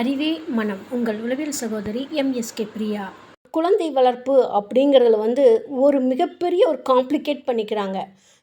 அறிவே மனம். உங்கள் உளவியல் சகோதரி எம்எஸ்கே பிரியா. குழந்தை வளர்ப்பு அப்படிங்கிறதுல வந்து ஒரு மிகப்பெரிய ஒரு காம்ப்ளிகேட் பண்ணிக்கிறாங்க.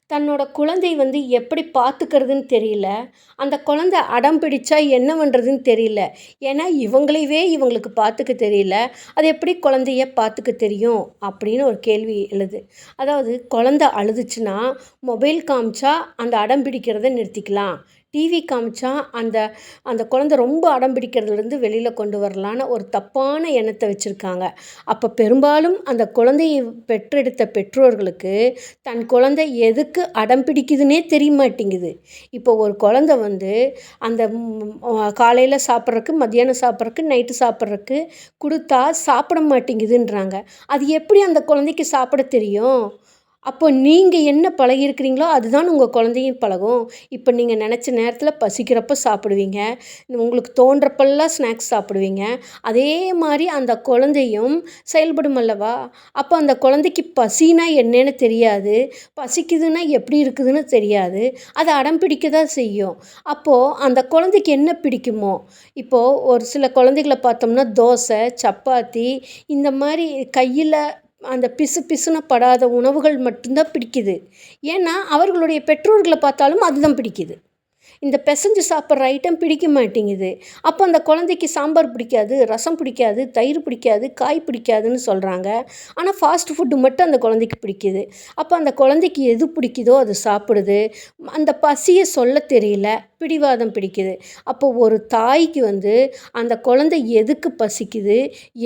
தன்னோட குழந்தை வந்து எப்படி பார்த்துக்கிறதுன்னு தெரியல. அந்த குழந்தை அடம் பிடிச்சா என்ன பண்ணுறதுன்னு தெரியல. ஏன்னா இவங்களையவே இவங்களுக்கு பார்த்துக்க தெரியல. அது எப்படி குழந்தைய பார்த்துக்க தெரியும் அப்படின்னு ஒரு கேள்வி எழுது. அதாவது குழந்த அழுதுச்சுன்னா மொபைல் காமிச்சா அந்த அடம் பிடிக்கிறத நிறுத்திக்கலாம். டிவி காமிச்சா அந்த அந்த குழந்த ரொம்ப அடம் பிடிக்கிறதுலேருந்து வெளியில் கொண்டு வரலான்னு ஒரு தப்பான எண்ணத்தை வச்சுருக்காங்க. அப்போ பெரும்பாலும் அந்த குழந்தையை பெற்றெடுத்த பெற்றோர்களுக்கு தன் குழந்தை எதுக்கு அடம் பிடிக்குதுன்னே தெரிய மாட்டேங்குது இப்போ ஒரு குழந்த வந்து அந்த காலையில் சாப்பிட்றக்கு மத்தியானம் சாப்பிட்றக்கு நைட்டு சாப்பிட்றக்கு கொடுத்தா சாப்பிட மாட்டேங்குதுன்றாங்க. அது எப்படி அந்த குழந்தைக்கு சாப்பிட தெரியும்? அப்போ நீங்கள் என்ன பழகியிருக்கிறீங்களோ அதுதான் உங்கள் குழந்தையும் பழகும். இப்போ நீங்கள் நினச்ச நேரத்தில் பசிக்கிறப்ப சாப்பிடுவீங்க. உங்களுக்கு தோன்றப்பெல்லாம் ஸ்நாக்ஸ் சாப்பிடுவீங்க. அதே மாதிரி அந்த குழந்தையும் செயல்படும் அல்லவா? அப்போ அந்த குழந்தைக்கு பசினா என்னன்னு தெரியாது. பசிக்குதுன்னா எப்படி இருக்குதுன்னு தெரியாது. அது அடம் பிடிக்க தான் செய்யும். அப்போது அந்த குழந்தைக்கு என்ன பிடிக்குமோ? இப்போது ஒரு சில குழந்தைகளை பார்த்தோம்னா தோசை சப்பாத்தி இந்த மாதிரி கையில் அந்த பிசு பிசுன படாத உணவுகள் மட்டும்தான் பிடிக்குது. ஏன்னா அவர்களுடைய பெற்றோர்களை பார்த்தாலும் அதுதான் பிடிக்குது. இந்த பிசைஞ்சு சாப்பிட்ற ஐட்டம் பிடிக்க மாட்டேங்குது. அப்போ அந்த குழந்தைக்கு சாம்பார் பிடிக்காது ரசம் பிடிக்காது தயிர் பிடிக்காது காய் பிடிக்காதுன்னு சொல்கிறாங்க ஆனால் ஃபாஸ்ட் ஃபுட்டு மட்டும் அந்த குழந்தைக்கு பிடிக்குது. அப்போ அந்த குழந்தைக்கு எது பிடிக்குதோ அது சாப்பிடுது. அந்த பசியை சொல்ல தெரியல பிடிவாதம் பிடிக்குது. அப்போ ஒரு தாய்க்கு வந்து அந்த குழந்தை எதுக்கு பசிக்குது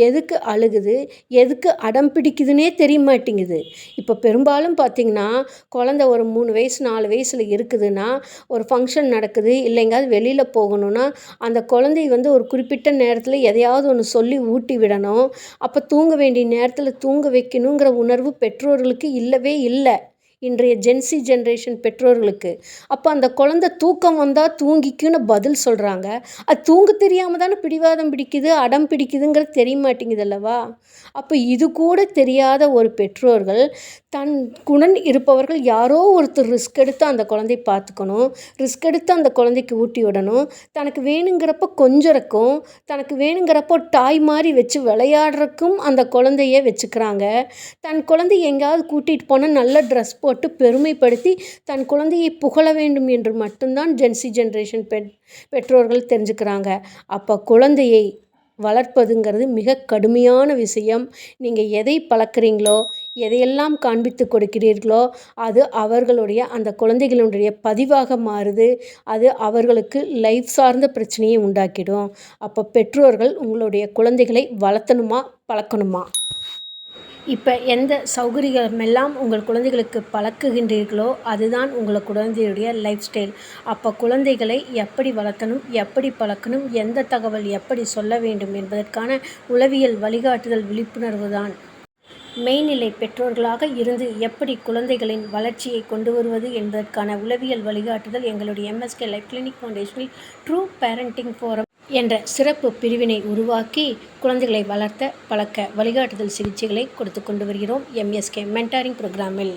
எதுக்கு அழுகுது எதுக்கு அடம் பிடிக்குதுன்னே தெரிய மாட்டேங்குது. இப்போ பெரும்பாலும் பார்த்திங்கன்னா குழந்த ஒரு மூணு வயசு நாலு வயசில் இருக்குதுன்னா ஒரு ஃபங்க்ஷன் நடக்குது இல்லை எங்கேயாவது வெளியில் போகணுன்னா அந்த குழந்தை வந்து ஒரு குறிப்பிட்ட நேரத்தில் எதையாவது ஒன்று சொல்லி ஊட்டி விடணும். அப்போ தூங்க வேண்டிய நேரத்தில் தூங்க வைக்கணுங்கிற உணர்வு பெற்றோர்களுக்கு இல்லவே இல்லை. இன்றைய ஜென்சி ஜென்ரேஷன் பெற்றோர்களுக்கு. அப்போ அந்த குழந்த தூக்கம் வந்தால் தூங்கிக்குன்னு பதில் சொல்கிறாங்க அது தூங்க தெரியாமல் தானே பிடிவாதம் பிடிக்குது அடம் பிடிக்குதுங்கிறது தெரிய மாட்டேங்குது அல்லவா? அப்போ இது கூட தெரியாத ஒரு பெற்றோர்கள் தன் குணன் இருப்பவர்கள் யாரோ ஒருத்தர் ரிஸ்க் எடுத்து அந்த குழந்தைய பார்த்துக்கணும் ரிஸ்க் எடுத்து அந்த குழந்தைக்கு ஊட்டி விடணும். தனக்கு வேணுங்கிறப்ப கொஞ்சம் தனக்கு வேணுங்கிறப்போ டாய் மாதிரி வச்சு விளையாடுறக்கும் அந்த குழந்தைய வச்சுக்கிறாங்க. தன் குழந்தைய எங்கேயாவது கூட்டிகிட்டு போனால் நல்ல ட்ரெஸ் போட்டு பெருமைப்படுத்தி தன் குழந்தையை புகழ வேண்டும் என்று மட்டும்தான் ஜென்சி ஜென்ரேஷன் பெண் பெற்றோர்கள் தெரிஞ்சுக்கிறாங்க. அப்போ குழந்தையை வளர்ப்பதுங்கிறது மிக கடுமையான விஷயம். நீங்கள் எதை பழக்கிறீங்களோ எதையெல்லாம் காண்பித்து கொடுக்கிறீர்களோ அது அவர்களுடைய அந்த குழந்தைகளுடைய பதிவாக மாறுது. அது அவர்களுக்கு லைஃப் சார்ந்த பிரச்சனையை உண்டாக்கிடும். அப்போ பெற்றோர்கள் உங்களுடைய குழந்தைகளை வளர்த்தணுமா பழக்கணுமா? இப்போ எந்த சௌகரியமெல்லாம் உங்கள் குழந்தைகளுக்கு பழக்குகின்றீர்களோ அதுதான் உங்கள் குழந்தையுடைய லைஃப் ஸ்டைல் அப்போ குழந்தைகளை எப்படி வளர்த்தணும் எப்படி பழக்கணும் எந்த தகவல் எப்படி சொல்ல வேண்டும் என்பதற்கான உளவியல் வழிகாட்டுதல் விழிப்புணர்வு தான். மெய்நிலை பெற்றோர்களாக இருந்து எப்படி குழந்தைகளின் வளர்ச்சியை கொண்டு வருவது என்பதற்கான உளவியல் வழிகாட்டுதல் எங்களுடைய எம்எஸ்கே லைஃப் கிளினிக் ஃபவுண்டேஷனில் ட்ரூ பேரண்டிங் ஃபோரம் என்ற சிறப்பு பிரிவினை உருவாக்கி குழந்தைகளை வளர்த்த பழக்க வழிகாட்டுதல் சிகிச்சைகளை கொடுத்து கொண்டு வருகிறோம் எம்எஸ்கே மென்டாரிங் ப்ரோக்ராமில்